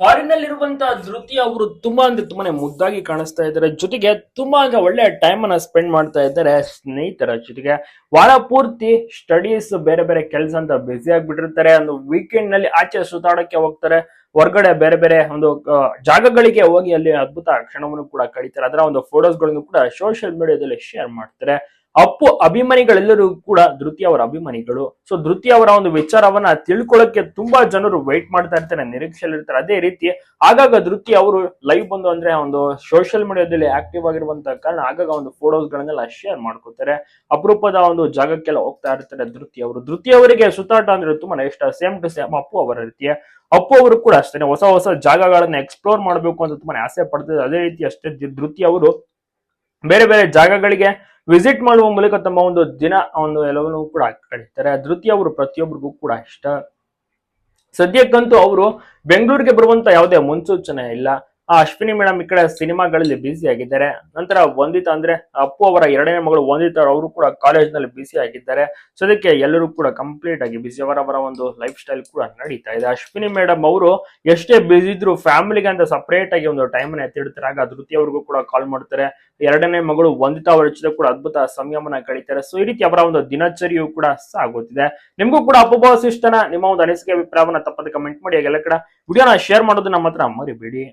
Foreign ನಲ್ಲಿರುವಂತಹ Dhriti ಅವರು ತುಂಬಾ ಅಂದ್ರೆ ತುಂಬಾನೇ ಮುದ್ದಾಗಿ ಕಾಣಿಸ್ತಾ ಇದ್ದಾರೆ. ಜೊತೆಗೆ ತುಂಬಾ ಒಳ್ಳೆ ಟೈಮ್ ಅನ್ನ ಸ್ಪೆಂಡ್ ಮಾಡ್ತಾ ಇದ್ದಾರೆ ಸ್ನೇಹಿತರ ಜೊತೆಗೆ. ವಾರ ಪೂರ್ತಿ ಸ್ಟಡೀಸ್ ಬೇರೆ ಬೇರೆ ಕೆಲಸ ಅಂತ ಬ್ಯುಸಿ ಆಗ್ಬಿಟ್ಟಿರ್ತಾರೆ. ಒಂದು ವೀಕೆಂಡ್ನಲ್ಲಿ ಆಚೆ ಸುತ್ತಾಡಕ್ಕೆ ಹೋಗ್ತಾರೆ. ಹೊರಗಡೆ ಬೇರೆ ಬೇರೆ ಒಂದು ಜಾಗಗಳಿಗೆ ಹೋಗಿ ಅಲ್ಲಿ ಅದ್ಭುತ ಕ್ಷಣವನ್ನು ಕೂಡ ಕಳೀತಾರೆ. ಅದರ ಒಂದು ಫೋಟೋಸ್ಗಳನ್ನು ಕೂಡ ಸೋಷಿಯಲ್ ಮೀಡಿಯಾದಲ್ಲಿ ಶೇರ್ ಮಾಡ್ತಾರೆ. ಅಪ್ಪು ಅಭಿಮಾನಿಗಳೆಲ್ಲರೂ ಕೂಡ ಧೃತಿ ಅವರ ಅಭಿಮಾನಿಗಳು. ಸೊ ಧೃತಿ ಅವರ ಒಂದು ವಿಚಾರವನ್ನ ತಿಳ್ಕೊಳ್ಳಕ್ಕೆ ತುಂಬಾ ಜನರು ವೈಟ್ ಮಾಡ್ತಾ ಇರ್ತಾರೆ, ನಿರೀಕ್ಷೆಯಲ್ಲಿ ಇರ್ತಾರೆ. ಅದೇ ರೀತಿ ಆಗಾಗ ಧೃತಿ ಅವರು ಲೈವ್ ಬಂದು ಅಂದ್ರೆ ಒಂದು ಸೋಷಿಯಲ್ ಮೀಡಿಯಾದಲ್ಲಿ ಆಕ್ಟಿವ್ ಆಗಿರುವಂತ ಕಾರಣ ಆಗಾಗ ಒಂದು ಫೋಟೋಸ್ ಗಳನ್ನೆಲ್ಲ ಶೇರ್ ಮಾಡ್ಕೋತಾರೆ. ಅಪರೂಪದ ಒಂದು ಜಾಗಕ್ಕೆಲ್ಲ ಹೋಗ್ತಾ ಇರ್ತಾರೆ ಧೃತಿ ಅವರು. ಧೃತಿ ಅವರಿಗೆ ಸುತ್ತಾಟ ಅಂದ್ರೆ ತುಂಬಾ ಇಷ್ಟ. ಸೇಮ್ ಟು ಸೇಮ್ ಅಪ್ಪು ಅವರ ರೀತಿಯ ಅಪ್ಪು ಅವರು ಕೂಡ ಅಷ್ಟೇ ಹೊಸ ಹೊಸ ಜಾಗಗಳನ್ನ ಎಕ್ಸ್ಪ್ಲೋರ್ ಮಾಡಬೇಕು ಅಂತ ತುಂಬಾ ಆಸೆ ಪಡ್ತಾರೆ ಅದೇ ರೀತಿ ಅಷ್ಟೇ ಧೃತಿ ಅವರು ಬೇರೆ ಬೇರೆ ಜಾಗಗಳಿಗೆ ವಿಸಿಟ್ ಮಾಡುವ ಮೂಲಕ ತಮ್ಮ ಒಂದು ದಿನ, ಒಂದು ಎಲ್ಲವನ್ನೂ ಕೂಡ ಕಳೀತಾರೆ ಧೃತಿ ಅವರು ಪ್ರತಿಯೊಬ್ಬರಿಗೂ ಕೂಡ ಇಷ್ಟ. ಸದ್ಯಕ್ಕಂತೂ ಅವರು ಬೆಂಗಳೂರಿಗೆ ಬರುವಂತ ಯಾವುದೇ ಮುನ್ಸೂಚನೆ ಇಲ್ಲ. ಆ ಅಶ್ವಿನಿ ಮೇಡಮ್ ಈ ಕಡೆ ಸಿನಿಮಾಗಳಲ್ಲಿ ಬ್ಯುಸಿ ಆಗಿದ್ದಾರೆ. ನಂತರ ವಂದಿತಾ ಅಂದ್ರೆ ಅಪ್ಪು ಅವರ ಎರಡನೇ ಮಗಳು ವಂದಿತಾ ಅವರು ಕೂಡ ಕಾಲೇಜ್ನಲ್ಲಿ ಬ್ಯುಸಿ ಆಗಿದ್ದಾರೆ. ಸೊ ಅದಕ್ಕೆ ಎಲ್ಲರೂ ಕೂಡ ಕಂಪ್ಲೀಟ್ ಆಗಿ ಬ್ಯುಸಿ ಅವರವರ ಒಂದು ಲೈಫ್ ಸ್ಟೈಲ್ ಕೂಡ ನಡೀತಾ ಇದೆ. ಅಶ್ವಿನಿ ಮೇಡಮ್ ಅವರು ಎಷ್ಟೇ ಬ್ಯುಸಿ ಇದ್ರು ಫ್ಯಾಮಿಲಿಗೆ ಅಂತ ಸಪರೇಟ್ ಆಗಿ ಒಂದು ಟೈಮ್ ಅನ್ನ ಎತ್ತಿಡ್ತಾರೆ. ಆಗ ಧೃತಿ ಅವ್ರಿಗೂ ಕೂಡ ಕಾಲ್ ಮಾಡ್ತಾರೆ. ಎರಡನೇ ಮಗಳು ವಂದಿತ ಅವರ ಜೊತೆ ಕೂಡ ಅದ್ಭುತ ಸಂಯಮನ ಕಳೀತಾರೆ. ಸೊ ಈ ರೀತಿ ಅವರ ಒಂದು ದಿನಚರಿಯು ಕೂಡ ಸಾಗುತ್ತಿದೆ. ನಿಮಗೂ ಕೂಡ ಅಪ್ಪುಬಾಸ್ ಇಷ್ಟನ? ನಿಮ್ಮ ಒಂದು ಅನಿಸಿಕೆ, ಅಭಿಪ್ರಾಯವನ್ನ ತಪ್ಪದೆ ಕಮೆಂಟ್ ಮಾಡಿ. ಹಾಗೆಲ್ಲ ಕಡೆ ವಿಡಿಯೋನ ಶೇರ್ ಮಾಡೋದು ನಮ್ಮ ಹತ್ರ ಮರಿಬೇಡಿ.